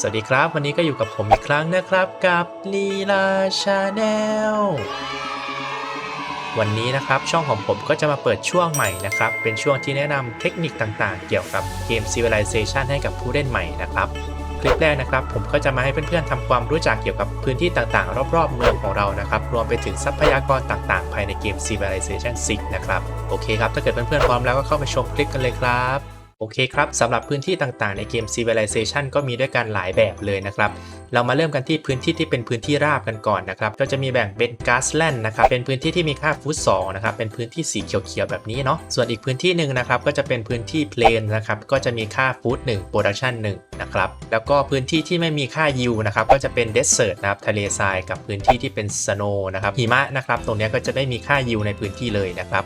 สวัสดีครับ วันนี้ก็อยู่กับผมอีกครั้งนะครับกับลีลาชาแนลวันนี้นะครับช่องของผมก็จะมาเปิดช่วงใหม่นะครับ เป็นช่วงที่แนะนำเทคนิคต่างๆ เกี่ยวกับเกม Civilization ให้กับผู้เล่นใหม่นะครับคลิปแรกนะครับผมก็จะมาให้เพื่อนๆทำความรู้จักเกี่ยวกับพื้นที่ต่างๆ รอบๆ เมืองของเรานะครับ รวมไปถึงทรัพยากรต่างๆ ภายในเกม Civilization 6 นะครับ โอเคครับ ถ้าเกิดเพื่อนๆพร้อมแล้วก็เข้าไปชมคลิปกันเลยครับ โอเคครับสำหรับพื้นที่ต่างๆ ในเกม Civilization ก็มีด้วยกันหลายแบบเลยนะครับ เรามาเริ่มกันที่พื้นที่ที่เป็นพื้นที่ราบกันก่อนนะครับ ก็จะมีแบ่งเป็น Grassland นะครับ เป็นพื้นที่ที่มีค่าฟุต2นะครับ เป็นพื้นที่สีเขียวๆแบบนี้เนาะ ส่วนอีกพื้นที่หนึ่งนะครับ ก็จะเป็นพื้นที่ Plain นะครับ ก็จะมีค่าฟุต1 Production 1นะครับ แล้วก็พื้นที่ที่ไม่มีค่า U นะครับ ก็จะเป็น Desert นะครับ ทะเลทรายกับพื้นที่ที่เป็น Snow นะครับ หิมะนะครับ ตรงนี้ก็จะไม่มีค่า U ในพื้นที่เลยนะครับ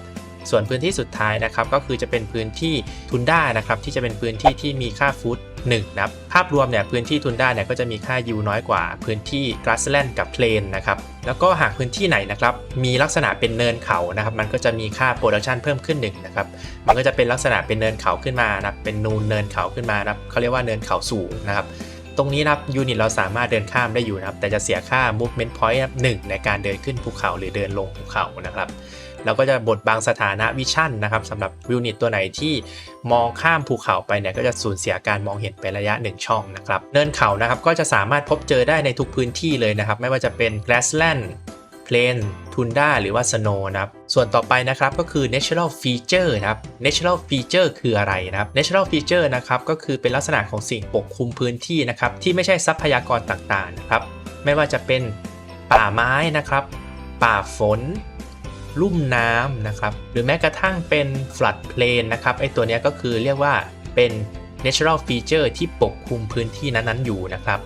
ส่วนพื้นที่สุดท้ายนะครับก็คือจะเป็นพื้นที่ทุนด้านะครับที่จะเป็นพื้นที่ที่มีค่าฟุต1นะครับภาพรวมเนี่ยพื้นที่ทุนด้าเนี่ยก็จะมีค่า U น้อยกว่าพื้นที่ grassland กับ plain นะครับแล้วก็หากพื้นที่ไหนนะครับมีลักษณะเป็นเนินเขานะครับมันก็จะมีค่า production เพิ่มขึ้น1นะครับมันก็จะเป็นลักษณะเป็นเนินเขาขึ้นมานะครับเป็นนูนเนินเขาขึ้นมานะครับเขาเรียกว่าเนินเขาสูงนะครับตรงนี้นะครับยูนิตเราสามารถเดินข้ามได้อยู่นะครับแต่จะเสียค่า movement point หนึ่งในการเดินขึ้นภูเขาหรือเดินลงภูเขานะครับ เราก็จะบดบังสถานะวิชั่นนะครับสำหรับยูนิตตัวไหนที่มองข้ามภูเขาไปเนี่ยก็จะสูญเสียการมองเห็นไประยะ 1 ช่องนะครับเนินเขานะครับก็จะสามารถพบเจอได้ในทุกพื้นที่เลยนะครับ ไม่ว่าจะเป็น grassland plain tundra หรือว่า snow นะครับส่วนต่อไปนะครับก็คือ natural feature นะครับ natural feature คืออะไรนะครับ natural feature นะครับก็คือเป็นลักษณะของสิ่งปกคลุมพื้นที่นะครับที่ไม่ใช่ทรัพยากรต่างๆนะครับไม่ว่าจะเป็นป่าไม้นะครับ ป่าฝน ลุ่มน้ำนะครับหรือแม้กระทั่งเป็น flood plain นะครับไอตัวนี้ก็คือเรียกว่าเป็น natural feature ที่ปกคลุมพื้นที่นั้นๆอยู่นะครับ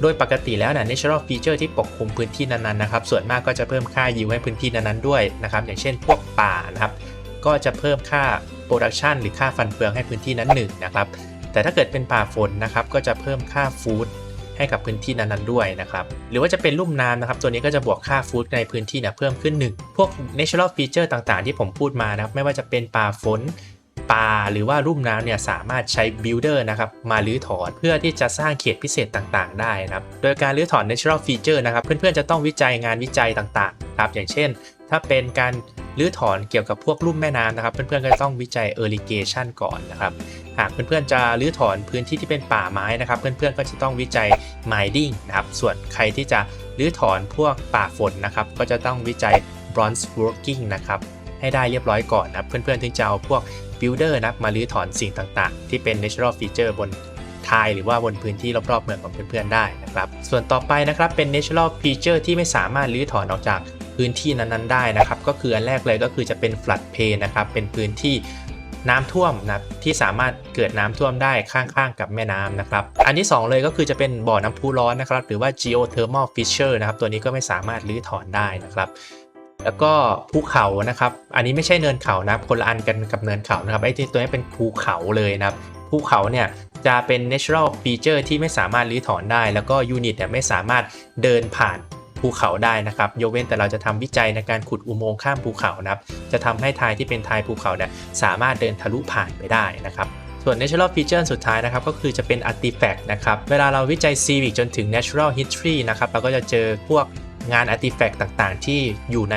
โดยปกติแล้วนะ natural feature ที่ปกคลุมพื้นที่นั้นๆนะครับส่วนมากก็จะเพิ่มค่า yield ให้พื้นที่นั้นๆด้วยนะครับอย่างเช่นพวกป่านะครับก็จะเพิ่มค่า production หรือค่าฟันเฟืองให้พื้นที่นั้นหนึ่งนะครับแต่ถ้าเกิดเป็นป่าฝนนะครับก็จะเพิ่มค่า food ให้กับพื้นที่นั้นๆด้วยนะครับหรือว่าจะเป็นลุ่มน้ำนะครับตัวนี้ก็จะบวกค่าฟู้ดในพื้นที่เนี่ยเพิ่มขึ้น 1 พวก natural feature ต่างๆ ที่ผมพูดมานะครับไม่ว่าจะเป็นป่าฝนป่าหรือว่าลุ่มน้ำเนี่ยสามารถใช้ builder นะครับมาลื้อถอนเพื่อที่จะสร้างเขตพิเศษต่างๆ ได้นะครับโดยการลื้อถอน natural feature นะครับเพื่อนๆจะต้องวิจัยงานวิจัยต่างๆครับอย่างเช่น ถ้าเป็นการ ลื้อถอนเกี่ยวกับพวกลุ่มแม่น้ำนะครับ เพื่อนๆก็ต้องวิจัย irrigation ก่อนนะครับ หากเพื่อนๆจะรื้อถอนพื้นที่ที่เป็นป่าไม้นะครับ เพื่อนๆก็จะต้องวิจัย mining นะครับ ส่วนใครที่จะรื้อถอนพวกป่าฝนนะครับ ก็จะต้องวิจัย bronze working นะครับ ให้ได้เรียบร้อยก่อนนะเพื่อนๆถึงจะเอาพวก builder นะมารื้อถอนสิ่งต่างๆ ที่เป็น natural feature บนทายหรือว่าบนพื้นที่รอบๆเมืองของเพื่อนๆได้นะครับ ส่วนต่อไปนะครับเป็น natural feature ที่ไม่สามารถรื้อถอนออกจาก พื้นที่นั้นๆได้นะครับ ก็คืออันแรกเลยก็คือจะเป็น flood plain นะครับ เป็นพื้นที่น้ำท่วมนะที่สามารถเกิดน้ำท่วมได้ข้างๆ กับแม่น้ำนะครับ อันที่ 2 เลยก็คือจะเป็นบ่อน้ำพุร้อนนะครับ หรือว่า geothermal fissure นะครับ ตัวนี้ก็ไม่สามารถรื้อถอนได้นะครับ แล้วก็ภูเขานะครับ อันนี้ไม่ใช่เนินเขานะคนละอันกันกับเนินเขานะครับไอ้ที่ตัวนี้เป็นภูเขาเลยนะครับภูเขาเนี่ยจะเป็น natural feature ที่ไม่สามารถรื้อถอนได้ แล้วก็ยูนิตเนี่ยไม่สามารถเดินผ่าน ภูเขาได้นะครับ ยกเว้นแต่เราจะทำวิจัยในการขุดอุโมงค์ข้ามภูเขานะครับ จะทำให้ทายที่เป็นทายภูเขาเนี่ยสามารถเดินทะลุผ่านไปได้นะครับส่วน natural feature สุดท้ายนะครับ ก็คือจะเป็น artifact นะครับ เวลาเราวิจัย civic จนถึง natural history นะครับ เราก็จะเจอพวกงาน artifact ต่างๆ ที่อยู่ใน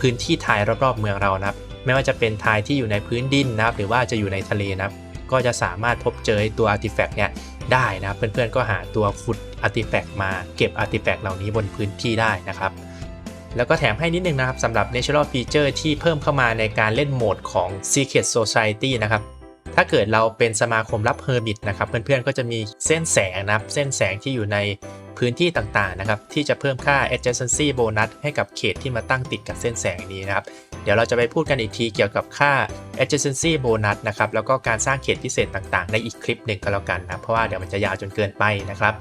พื้นที่ทายรอบๆ เมืองเรานะครับ ไม่ว่าจะเป็นทายที่อยู่ในพื้นดินนะครับ หรือว่าจะอยู่ในทะเลนะครับ ก็จะสามารถพบเจอตัว artifact เนี่ย ได้นะครับเพื่อนๆก็หาตัวฟุต artifact มาเก็บ artifact เหล่านี้บนพื้นที่ได้นะครับ แล้วก็แถมให้นิดนึงนะครับสำหรับ natural feature ที่เพิ่มเข้ามาในการเล่นโหมดของ secret society นะครับถ้าเกิดเราเป็นสมาคมรับเฮอร์มิตนะครับ เพื่อนๆก็จะมีเส้นแสงนะครับ เส้นแสงที่อยู่ในพื้นที่ต่างๆนะครับ ที่จะเพิ่มค่า adjacency bonus ให้กับเขตที่มาตั้งติดกับเส้นแสงนี้นะครับ เดี๋ยวเราจะไปพูดกันอีกทีเกี่ยวกับค่า adjacency bonus นะครับ แล้วก็การสร้างเขตพิเศษต่างๆ ในอีกคลิปหนึ่งก็แล้วกันนะ เพราะว่าเดี๋ยวมันจะยาวจนเกินไปนะครับ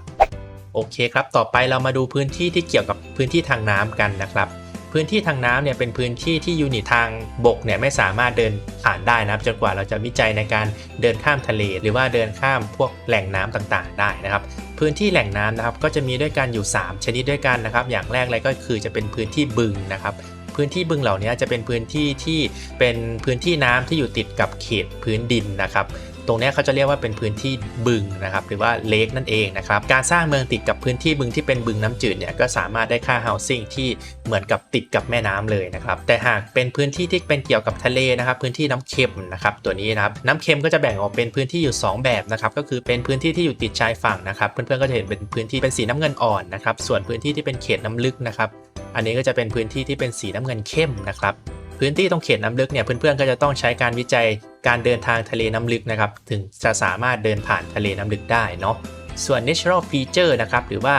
โอเคครับ ต่อไปเรามาดูพื้นที่ที่เกี่ยวกับพื้นที่ทางน้ำกันนะครับ พื้นที่ทางน้ำเนี่ยเป็นพื้นที่ที่ยูนิตทางบกเนี่ยไม่สามารถเดินผ่านได้นะจนกว่าเราจะวิจัยในการเดินข้ามทะเล หรือว่าเดินข้ามพวกแหล่งน้ำต่างๆ ได้นะครับพื้นที่แหล่งน้ำนะครับก็จะมีด้วยกันอยู่ 3 ชนิดด้วยกันนะครับ อย่างแรกเลยก็คือจะเป็นพื้นที่บึงนะครับ พื้นที่บึงเหล่านี้จะเป็นพื้นที่ที่เป็นพื้นที่น้ำที่อยู่ติดกับเขตพื้นดินนะครับ ตรงนี้เขาจะเรียกว่าเป็นพื้นที่บึงนะครับหรือว่าเลกนั่นเองนะครับการสร้างเมืองติดกับพื้นที่บึงที่เป็นบึงน้ำจืดเนี่ยก็สามารถได้ค่า housing ที่เหมือนกับติดกับแม่น้ำเลยนะครับแต่หากเป็นพื้นที่ที่เป็นเกี่ยวกับทะเลนะครับพื้นที่น้ำเค็มนะครับตัวนี้นะครับน้ำเค็มก็จะแบ่งออกเป็นพื้นที่อยู่ 2 แบบนะครับก็คือเป็นพื้นที่ที่อยู่ติดชายฝั่งนะครับเพื่อนๆก็จะเห็นเป็นพื้นที่เป็นสีน้ำเงินอ่อนนะครับส่วนพื้นที่ที่เป็นเขตน้ำลึกนะครับอันนี้ก็จะเป็นพื้นที่ที่เป็นสีน้ำเงินเข้มนะครับพื้นที่ตรงเขตน้ำลึกเนี่ยเพื่อนๆก็จะต้องใช้การวิจัย การเดินทางทะเลน้ำลึกนะครับ ถึงจะสามารถเดินผ่านทะเลน้ำลึกได้เนาะส่วน natural feature นะครับ หรือว่า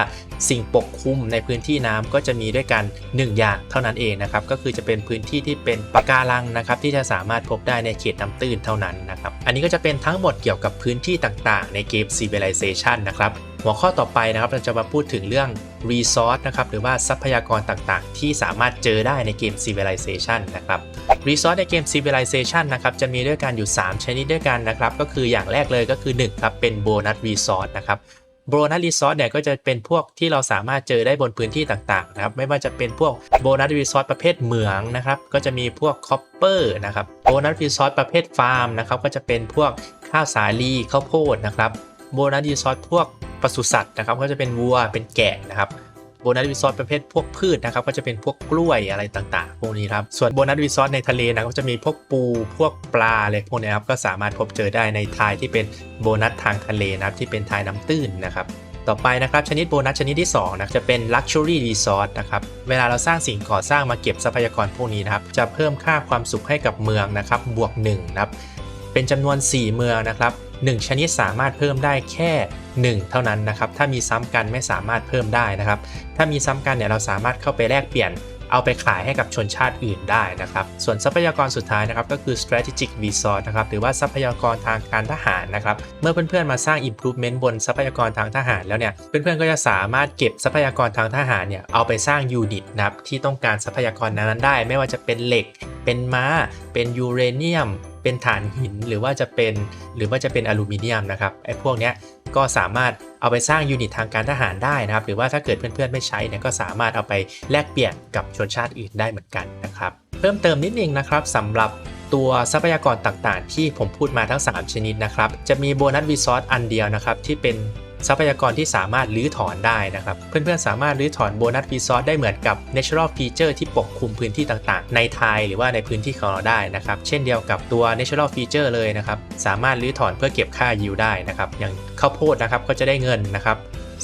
สิ่งปกคลุมในพื้นที่น้ำก็จะมีด้วยกัน 1 อย่างเท่านั้นเองนะครับ ก็คือจะเป็นพื้นที่ที่เป็นปะการังนะครับ ที่จะสามารถพบได้ในเขตน้ำตื้นเท่านั้นนะครับ อันนี้ก็จะเป็นทั้งหมดเกี่ยวกับพื้นที่ต่างๆ ในเกม Civilization นะครับหัวข้อต่อไปนะครับเราจะมาพูดถึงเรื่อง resource นะครับหรือว่าทรัพยากรต่างๆ ที่สามารถเจอได้ในเกม Civilization นะครับ resource ในเกม Civilization นะครับจะมีด้วยกันอยู่ 3 ชนิดด้วยกันนะครับก็คืออย่างแรกเลยก็คือ1ครับเป็น bonus resource นะครับโบนัสรีซอสเนี่ยก็จะเป็นพวกที่เราสามารถเจอได้บนพื้นที่ต่างๆนะครับไม่ว่าจะเป็นพวกโบนัสรีซอสประเภทเหมืองนะครับก็จะมีพวกคอปเปอร์นะครับโบนัสรีซอสประเภทฟาร์มนะครับก็จะเป็นพวกข้าวสาลีข้าวโพดนะครับโบนัสรีซอสพวก ปศุสัตว์นะครับก็จะเป็นวัวเป็นแกะนะครับโบนัสรีซอสประเภทพวกพืชนะครับก็จะเป็นพวกกล้วยอะไรต่างๆ พวกนี้ครับส่วนโบนัสรีซอสในทะเลนะก็จะมีพวกปูพวกปลาอะไรพวกนี้ครับก็สามารถพบเจอได้ในทายที่เป็นโบนัสทางทะเลนะครับที่เป็นทายน้ำตื้นนะครับต่อไปนะครับชนิดโบนัสชนิดที่2นะจะเป็น Luxury Resort นะครับเวลาเราสร้างสิ่งก่อสร้างมาเก็บทรัพยากรพวกนี้นะครับจะเพิ่มค่าความสุขให้กับเมืองนะครับบวก1นะครับเป็นจำนวน 4 เมืองนะครับ 1 ชนิดสามารถเพิ่มได้แค่ 1 เท่านั้นนะครับ ถ้ามีซ้ำกันไม่สามารถเพิ่มได้นะครับ ถ้ามีซ้ำกันเนี่ยเราสามารถเข้าไปแลกเปลี่ยนเอาไปขายให้กับชนชาติอื่นได้นะครับ ส่วนทรัพยากรสุดท้ายนะครับก็คือ strategic resource นะครับหรือว่าทรัพยากรทางการทหารนะครับ เมื่อเพื่อนๆมาสร้าง improvement บนทรัพยากรทางทหารแล้วเนี่ย เพื่อนๆก็จะสามารถเก็บทรัพยากรทางทหารเนี่ยเอาไปสร้างยูนิตนะครับที่ต้องการทรัพยากรนั้นๆได้ ไม่ว่าจะเป็นเหล็ก เป็นม้า เป็นยูเรเนียม เป็นฐานหินหรือว่าจะเป็นหรือว่าจะเป็นอลูมิเนียมนะครับไอ้พวกเนี้ยก็สามารถเอาไปสร้างยูนิตทางการทหารได้นะครับ หรือว่าถ้าเกิดเพื่อนๆไม่ใช้เนี่ยก็สามารถเอาไปแลกเปลี่ยนกับชนชาติอื่นได้เหมือนกันนะครับ เพิ่มเติมนิดนึงนะครับสำหรับตัวทรัพยากรต่างๆ ที่ผมพูดมาทั้ง 3 ชนิดนะครับ จะมีโบนัสวีซอสอันเดียวนะครับที่เป็น ทรัพยากรที่สามารถรื้อถอนได้นะครับ เพื่อนๆ สามารถรื้อถอนโบนัสรีซอสได้เหมือนกับ natural feature ที่ปกคลุมพื้นที่ต่างๆ ในไทยหรือว่าในพื้นที่ของเราได้นะครับ เช่นเดียวกับตัว natural feature เลยนะครับ สามารถรื้อถอนเพื่อเก็บค่ายิวได้นะครับ อย่างข้าวโพดนะครับก็จะได้เงินนะครับ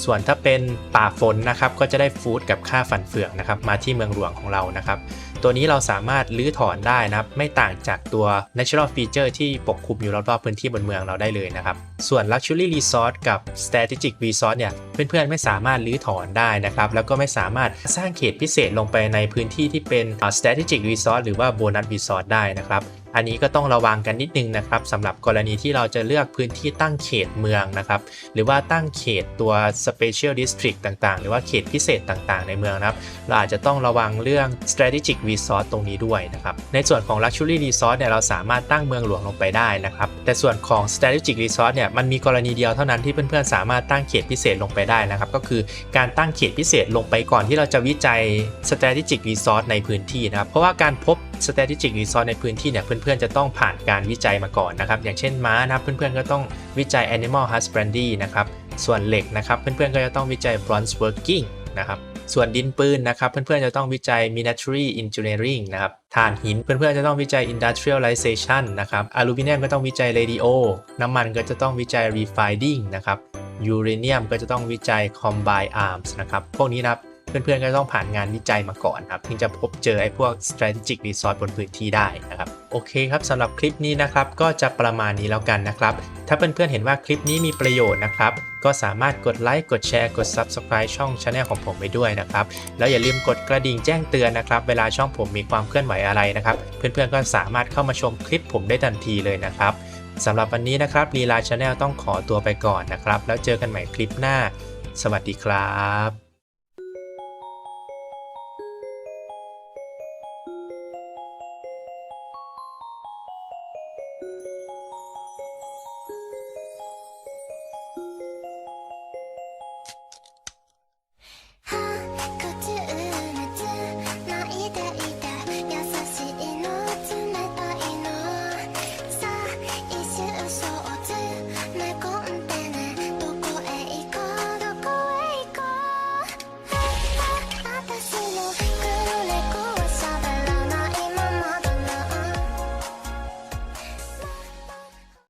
ส่วนถ้าเป็นป่าฝนนะครับก็จะได้ฟู้ดกับค่าฟันเฟืองนะครับมาที่เมืองหลวงของเรานะครับ ตัวนี้เราสามารถรื้อถอนได้นะครับ ไม่ต่างจากตัว natural feature ที่ปกคลุมอยู่รอบๆพื้นที่บนเมืองเราได้เลยนะครับ ส่วน luxury resort กับ strategic resort เนี่ย เพื่อนๆ ไม่สามารถรื้อถอนได้นะครับ แล้วก็ไม่สามารถสร้างเขตพิเศษลงไปในพื้นที่ที่เป็น strategic resort หรือว่า bonus resort ได้นะครับ อันนี้ก็ต้องระวังกันนิดนึงนะครับสำหรับกรณีที่เราจะเลือกพื้นที่ตั้งเขตเมืองนะครับ หรือว่าตั้งเขตตัว special district ต่างๆ หรือว่าเขตพิเศษต่างๆ ในเมืองนะครับ เราอาจจะต้องระวังเรื่อง strategic resort ตรงนี้ด้วยนะครับ ในส่วนของ luxury resort เนี่ยเราสามารถตั้งเมืองหลวงลงไปได้นะครับ แต่ส่วนของ strategic resort เนี่ยมันมีกรณีเดียวเท่านั้นที่เพื่อนๆสามารถตั้งเขตพิเศษลงไปได้นะครับ ก็คือการตั้งเขตพิเศษลงไปก่อนที่เราจะวิจัย strategic resort ในพื้นที่นะครับ เพราะว่าการพบ strategic resort ในพื้นที่เนี่ยเพื่อนๆจะต้องผ่านการวิจัยมาก่อนนะครับ อย่างเช่นม้านะครับเพื่อนๆก็ต้องวิจัย animal husbandry นะครับ ส่วนเหล็กนะครับเพื่อนๆก็จะต้องวิจัย bronze working นะครับส่วนดินปืนนะครับเพื่อนๆจะต้องวิจัย military engineering นะครับถ่านหินเพื่อนๆจะต้องวิจัย industrialization นะครับอลูมิเนียมก็ต้องวิจัย radio น้ำมันก็จะต้องวิจัย refining นะครับยูเรเนียมก็จะต้องวิจัย combine arms นะครับพวกนี้นะครับ เพื่อนๆก็ต้องผ่านงานวิจัยมาก่อนครับถึงจะพบเจอไอ้พวก strategic resort บนพื้นที่ได้นะครับโอเคครับสำหรับคลิปนี้นะครับก็จะประมาณนี้แล้วกันนะครับถ้าเพื่อนๆเห็นว่าคลิปนี้มีประโยชน์นะครับก็สามารถกดไลค์กดแชร์กด subscribe ช่อง channel ของผมไปด้วยนะครับแล้วอย่าลืมกดกระดิ่งแจ้งเตือนนะครับเวลาช่องผมมีความเคลื่อนไหวอะไรนะครับเพื่อนๆก็สามารถเข้ามาชมคลิปผมได้ทันทีเลยนะครับสำหรับวันนี้นะครับลีลาชาแนลต้องขอตัวไปก่อนนะครับ แล้วเจอกันใหม่คลิปหน้า สวัสดีครับ